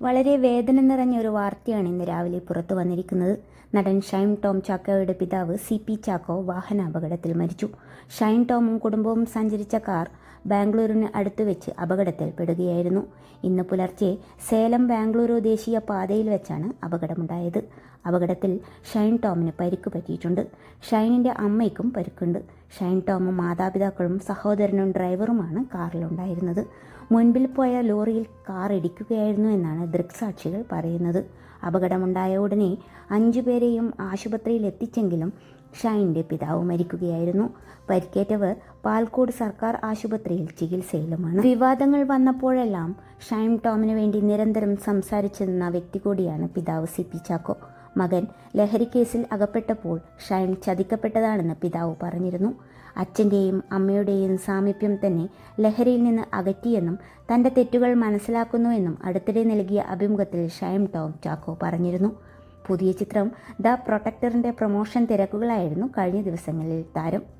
വളരെ വേദന നിറഞ്ഞ ഒരു വാർത്തയാണ് ഇന്ന് രാവിലെ പുറത്തു വന്നിരിക്കുന്നത്. നടൻ ഷൈൻ ടോം ചാക്കോയുടെ പിതാവ് സി പി ചാക്കോ വാഹനാപകടത്തിൽ മരിച്ചു. ഷൈൻ ടോമും കുടുംബവും സഞ്ചരിച്ച കാർ ബാംഗ്ലൂരിന് അടുത്ത് വെച്ച് അപകടത്തിൽപ്പെടുകയായിരുന്നു. ഇന്ന് പുലർച്ചെ സേലം ബാംഗ്ലൂരു ദേശീയ പാതയിൽ വെച്ചാണ് അപകടമുണ്ടായത്. അപകടത്തിൽ ഷൈൻ ടോമിന് പരിക്ക് പറ്റിയിട്ടുണ്ട്. ഷൈനിന്റെ അമ്മയ്ക്കും പരിക്കുണ്ട്. ഷൈൻ ടോമും മാതാപിതാക്കളും സഹോദരനും ഡ്രൈവറുമാണ് കാറിലുണ്ടായിരുന്നത്. മുൻപിൽ പോയ ലോറിയിൽ കാർ ഇടിക്കുകയായിരുന്നു എന്നാണ് ദൃക്സാക്ഷികൾ പറയുന്നത്. അപകടമുണ്ടായ ഉടനെ അഞ്ചു പേരെയും ആശുപത്രിയിൽ എത്തിച്ചെങ്കിലും ഷൈന്റെ പിതാവ് മരിക്കുകയായിരുന്നു. പരിക്കേറ്റവർ പാൽക്കോട് സർക്കാർ ആശുപത്രിയിൽ ചികിത്സയിലുമാണ്. വിവാദങ്ങൾ വന്നപ്പോഴെല്ലാം ഷൈൻ ടോമിന് വേണ്ടി നിരന്തരം സംസാരിച്ചിരുന്ന വ്യക്തി കൂടിയാണ് പിതാവ് സി പി ചാക്കോ. മകൻ ലഹരിക്കേസിൽ അകപ്പെട്ടപ്പോൾ ഷൈൻ ചതിക്കപ്പെട്ടതാണെന്ന് പിതാവ് പറഞ്ഞിരുന്നു. അച്ഛന്റെയും അമ്മയുടെയും സാമീപ്യം തന്നെ ലഹരിയിൽ നിന്ന് അകറ്റിയെന്നും തന്റെ തെറ്റുകൾ മനസ്സിലാക്കുന്നുവെന്നും അടുത്തിടെ നൽകിയ അഭിമുഖത്തിൽ ഷൈൻ ടോം ചാക്കോ പറഞ്ഞിരുന്നു. പുതിയ ചിത്രം ദ പ്രൊട്ടക്ടറിന്റെ പ്രൊമോഷൻ തിരക്കുകളായിരുന്നു കഴിഞ്ഞ ദിവസങ്ങളിൽ താരം.